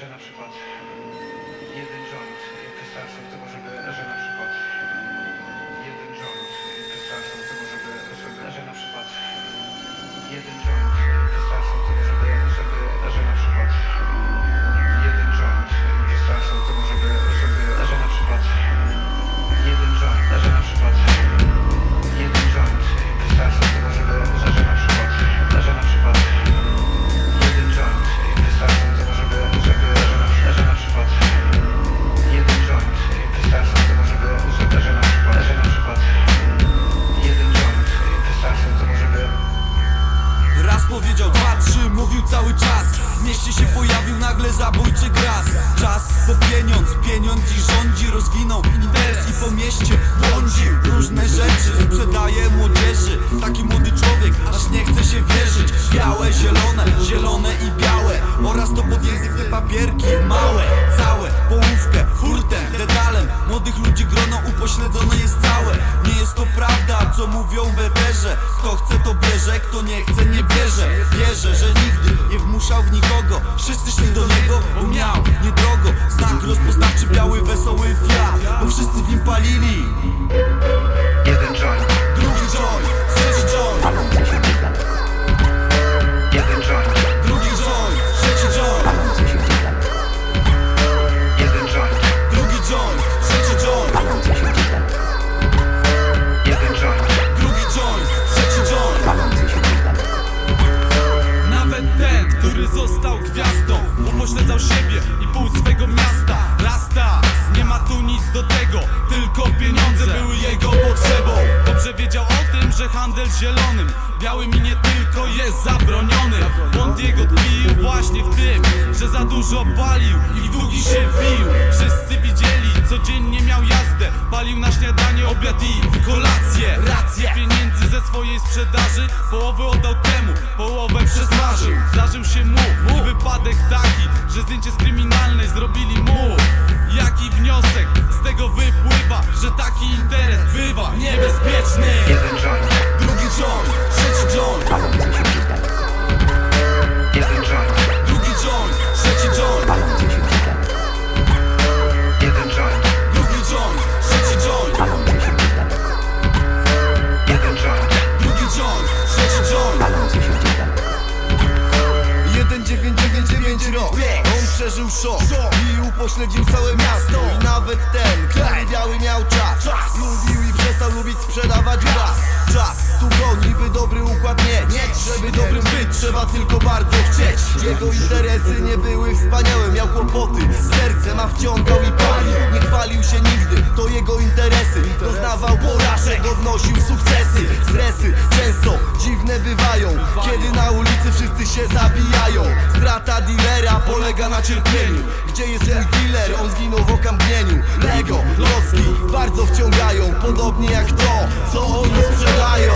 że na przykład jeden joint wystarczy do tego, żeby, że powiedział, dwa, trzy, mówił cały czas. W mieście się pojawił nagle zabójczy gras. Czas to pieniądz, pieniądz i rządzi Rozwinął interes i po mieście błądził Różne rzeczy sprzedaje młodzieży. Taki młody człowiek, aż nie chce się wierzyć. Białe, zielone, zielone i białe. Oraz to pod język te papierki Małe, Młodych ludzi grono upośledzone jest całe. Nie jest to prawda, co mówią w eterze Kto chce to bierze, kto nie chce nie bierze. Wierzę, że nigdy nie wmuszał w nikogo. Wszyscy szli do niego, bo miał niedrogo. Znak rozpoznawczy biały, wesoły Fiat Bo wszyscy w nim palili zielonym. Białym i nie tylko jest zabroniony. Błąd jego tkwił właśnie w tym Że za dużo palił i długi się wbił Wszyscy widzieli, codziennie miał jazdę. Palił na śniadanie, obiad i kolację. Rację. Pieniędzy ze swojej sprzedaży Połowę oddał temu, połowę przesmażył Zdarzył się mu mu wypadek taki Że zdjęcie z kryminalnej zrobili szok. I upośledził całe miasto. I nawet ten, który biały miał czas. Lubił i przestał lubić sprzedawać raz Czas, tu go niby dobry układ mieć. Żeby dobrym być, trzeba tylko bardzo chcieć. Jego interesy nie były wspaniałe, miał kłopoty Serce ma wciągał i palił. Nie chwalił się nigdy, to jego interesy. Doznawał porażek, odnosił sukcesy. Stresy dziwne bywają. Kiedy na ulicy wszyscy się zabijają. Strata dealera polega na cierpieniu. Gdzie jest mój dealer? On zginął w okamgnieniu. Lego, loski bardzo wciągają Podobnie jak to, co oni sprzedają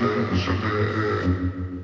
jeden joint